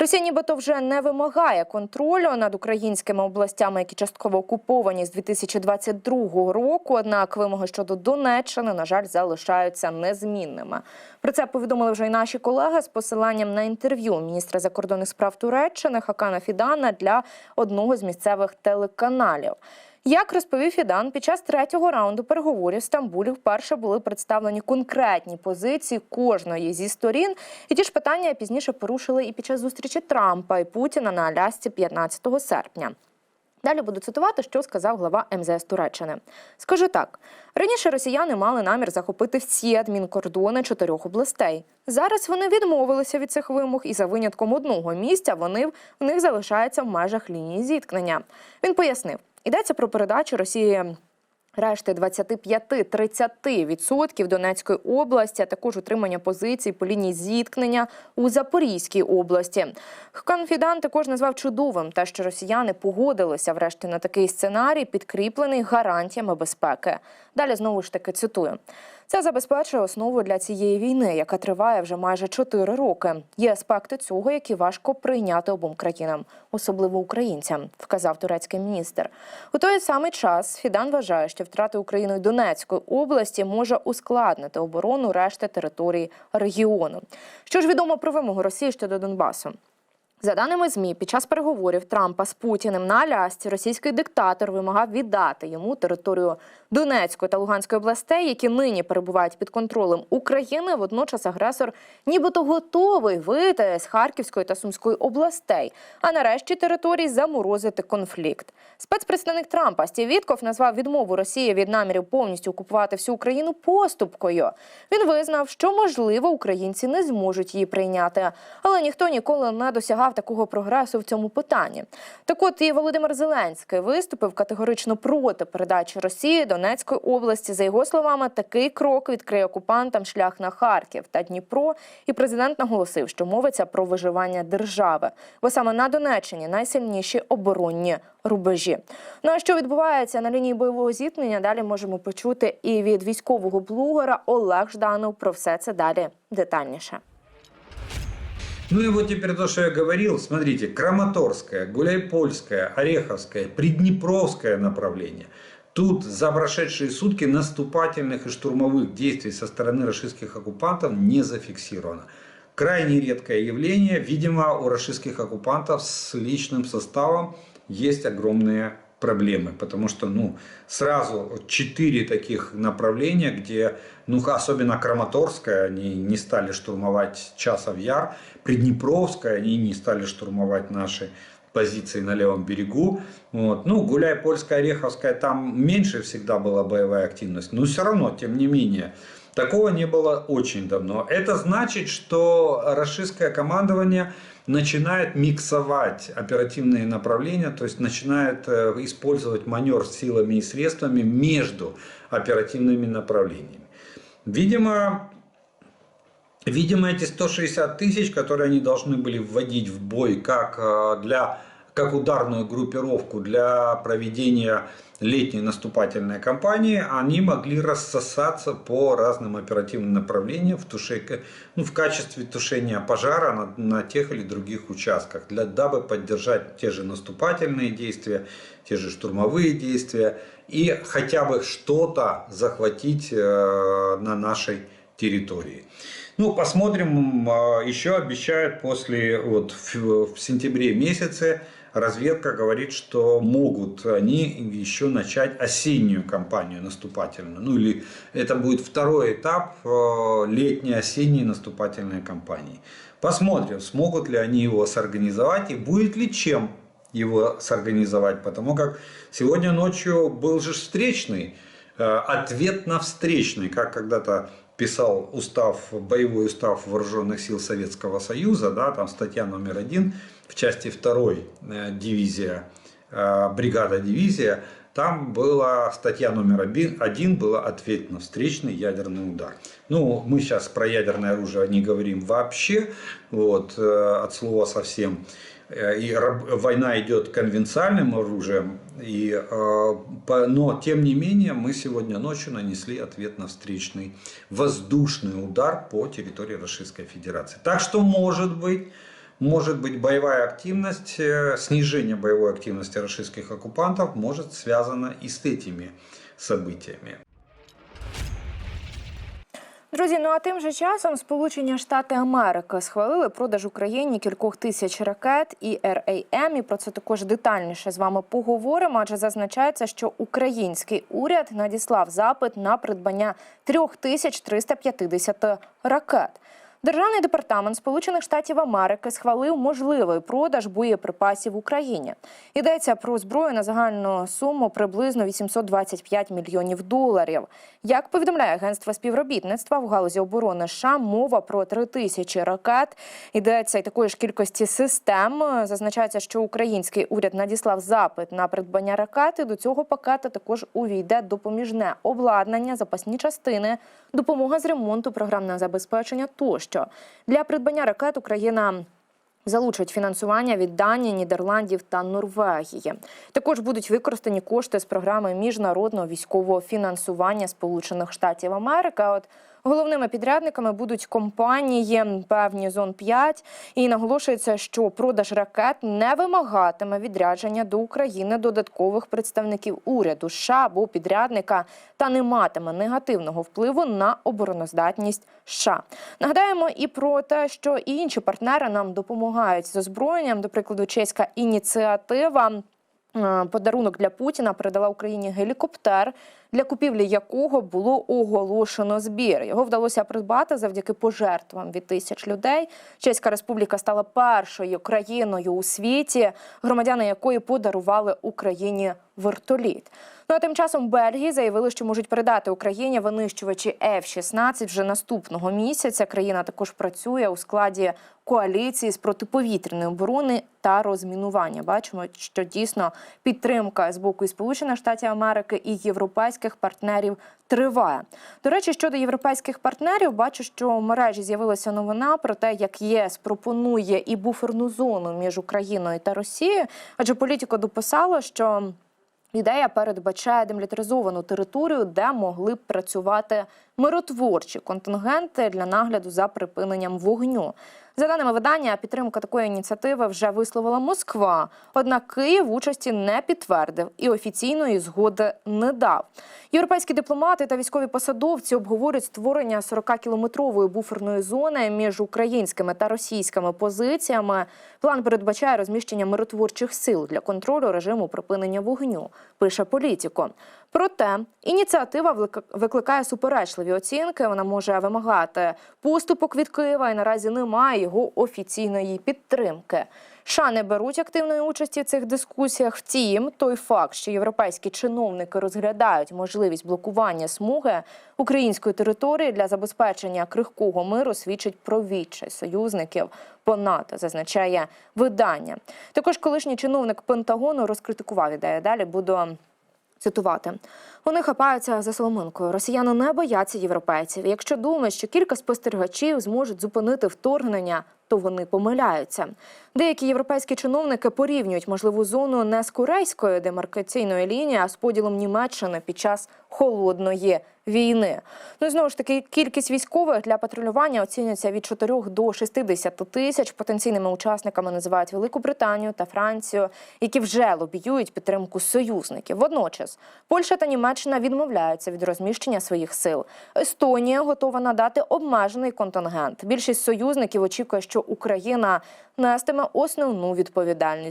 Росія нібито вже не вимагає контролю над українськими областями, які частково окуповані з 2022 року. Однак вимоги щодо Донеччини, на жаль, залишаються незмінними. Про це повідомили вже й наші колеги з посиланням на інтерв'ю міністра закордонних справ Туреччини Хакана Фідана для одного з місцевих телеканалів. Як розповів Фідан, під час третього раунду переговорів в Стамбулі вперше були представлені конкретні позиції кожної зі сторін. І ті ж питання пізніше порушили і під час зустрічі Трампа і Путіна на Алясці 15 серпня. Далі буду цитувати, що сказав глава МЗС Туреччини. Скажу так: раніше росіяни мали намір захопити всі адмінкордони чотирьох областей. Зараз вони відмовилися від цих вимог, і за винятком одного місця вони в них залишаються в межах лінії зіткнення. Він пояснив, йдеться про передачу Росії. Решти 25-30% Донецької області, а також утримання позицій по лінії зіткнення у Запорізькій області. Конфідан також назвав чудовим те, що росіяни погодилися врешті на такий сценарій, підкріплений гарантіями безпеки. Далі знову ж таки цитую. Це забезпечує основу для цієї війни, яка триває вже майже 4 роки. Є аспекти цього, які важко прийняти обом країнам, особливо українцям, вказав турецький міністр. У той самий час Фідан вважає, що втрати Україною Донецької області може ускладнити оборону решти територій регіону. Що ж відомо про вимогу Росії щодо Донбасу? За даними ЗМІ, під час переговорів Трампа з Путіним на Алясці російський диктатор вимагав віддати йому територію Донецької та Луганської областей, які нині перебувають під контролем України. Водночас агресор нібито готовий вийти з Харківської та Сумської областей, а нарешті територій заморозити конфлікт. Спецпредставник Трампа Стів Вітков назвав відмову Росії від намірів повністю окупувати всю Україну поступкою. Він визнав, що можливо українці не зможуть її прийняти, але ніхто ніколи не досягав такого прогресу в цьому питанні. Так от і Володимир Зеленський виступив категорично проти передачі Росії Донецької області. За його словами, такий крок відкриє окупантам шлях на Харків та Дніпро. І президент наголосив, що мовиться про виживання держави, бо саме на Донеччині найсильніші оборонні рубежі. Ну а що відбувається на лінії бойового зіткнення? Далі можемо почути і від військового блогера Олег Жданов. Про все це далі детальніше. Ну и вот теперь то, что я говорил, смотрите, Краматорское, Гуляйпольское, Ореховское, Приднепровское направление. Тут за прошедшие сутки наступательных и штурмовых действий со стороны российских оккупантов не зафиксировано. Крайне редкое явление. Видимо, у российских оккупантов с личным составом есть огромные проблемы, потому что ну, сразу четыре таких направления, где, ну, особенно Краматорская, они не стали штурмовать Часов Яр, Приднепровская, они не стали штурмовать наши позиции на левом берегу. Вот. Ну, Гуляй, Польская, Ореховская, там меньше всегда была боевая активность, но все равно, тем не менее, такого не было очень давно. Это значит, что российское командование начинает миксовать оперативные направления, то есть начинает э, использовать маневр силами и средствами между оперативными направлениями. Видимо, видимо эти 160 тысяч, которые они должны были вводить в бой как э, для как ударную группировку для проведения летней наступательной кампании, они могли рассосаться по разным оперативным направлениям в, туше, ну, в качестве тушения пожара на, на тех или других участках, для, дабы поддержать те же наступательные действия, те же штурмовые действия и хотя бы что-то захватить э, на нашей территории. Ну, посмотрим, э, еще обещают после, вот в, в сентябре месяце, разведка говорит, что могут они еще начать осеннюю кампанию наступательную. Ну или это будет второй этап э, летней осенней наступательной кампании. Посмотрим, смогут ли они его сорганизовать и будет ли чем его сорганизовать. Потому как сегодня ночью был же встречный, э, ответ на встречный, как когда-то писал устав, боевой устав вооруженных сил Советского Союза, да, там статья номер один в части второй э, дивизия, э, бригада дивизия, там была статья номер один, один была ответ на встречный ядерный удар. Ну, мы сейчас про ядерное оружие не говорим вообще, вот, э, от слова совсем. И война идет конвенциальным оружием, и, но тем не менее мы сегодня ночью нанесли ответ на встречный воздушный удар по территории Российской Федерации. Так что может быть может быть боевая активность, э, снижение боевой активности российских оккупантов может связано и с этими событиями. Друзі, ну а тим же часом Сполучені Штати Америки схвалили продаж Україні кількох тисяч ракет і РАМ. І про це також детальніше з вами поговоримо. Адже зазначається, що український уряд надіслав запит на придбання 3350 ракет. Державний департамент Сполучених Штатів Америки схвалив можливий продаж боєприпасів Україні. Йдеться про зброю на загальну суму приблизно 825 мільйонів доларів. Як повідомляє агентство співробітництва в галузі оборони США, мова про три тисячі ракет. Йдеться й такої ж кількості систем. Зазначається, що український уряд надіслав запит на придбання ракети. До цього пакету також увійде допоміжне обладнання, запасні частини, допомога з ремонту, програмне забезпечення тощо. Для придбання ракет Україна залучить фінансування від Данії, Нідерландів та Норвегії. Також будуть використані кошти з програми міжнародного військового фінансування Сполучених Штатів Америки. От Головними підрядниками будуть компанії певні зон 5 і наголошується, що продаж ракет не вимагатиме відрядження до України додаткових представників уряду США або підрядника та не матиме негативного впливу на обороноздатність США. Нагадаємо і про те, що і інші партнери нам допомагають з озброєнням. До прикладу, чеська ініціатива. Е, Подарунок для Путіна передала Україні гелікоптер, для купівлі якого було оголошено збір. Його вдалося придбати завдяки пожертвам від тисяч людей. Чеська республіка стала першою країною у світі, громадяни якої подарували Україні вертоліт. Ну а тим часом Бельгії заявили, що можуть передати Україні винищувачі F-16 вже наступного місяця. Країна також працює у складі коаліції з протиповітряної оборони та розмінування. Бачимо, що дійсно підтримка з боку і Сполучених Штатів Америки і європейських партнерів триває. До речі, щодо європейських партнерів, бачу, що в мережі з'явилася новина про те, як ЄС пропонує і буферну зону між Україною та Росією, адже політико дописало, що. Ідея передбачає демілітаризовану територію, де могли б працювати миротворчі контингенти для нагляду за припиненням вогню. За даними видання, підтримка такої ініціативи вже висловила Москва. Однак Київ участі не підтвердив і офіційної згоди не дав. Європейські дипломати та військові посадовці обговорюють створення 40-кілометрової буферної зони між українськими та російськими позиціями. План передбачає розміщення миротворчих сил для контролю режиму припинення вогню. Пише політико. Проте ініціатива викликає суперечливі оцінки. Вона може вимагати поступок від Києва і наразі немає його офіційної підтримки. США не беруть активної участі в цих дискусіях. Втім, той факт, що європейські чиновники розглядають можливість блокування смуги української території для забезпечення крихкого миру, свідчить про відчай союзників по НАТО, зазначає видання. Також колишній чиновник Пентагону розкритикував ідею. Далі буду Цитувати вони хапаються за соломинкою. Росіяни не бояться європейців. Якщо думають, що кілька спостерігачів зможуть зупинити вторгнення, то вони помиляються. Деякі європейські чиновники порівнюють можливу зону не з корейською демаркаційною лінією, а з поділом Німеччини під час холодної війни. Ну і знову ж таки, кількість військових для патрулювання оцінюється від 4 до 60 тисяч. Потенційними учасниками називають Велику Британію та Францію, які вже лобіюють підтримку союзників. Водночас Польща та Німеччина відмовляються від розміщення своїх сил. Естонія готова надати обмежений контингент. Більшість союзників очікує, що Україна нестиме основну відповідальність.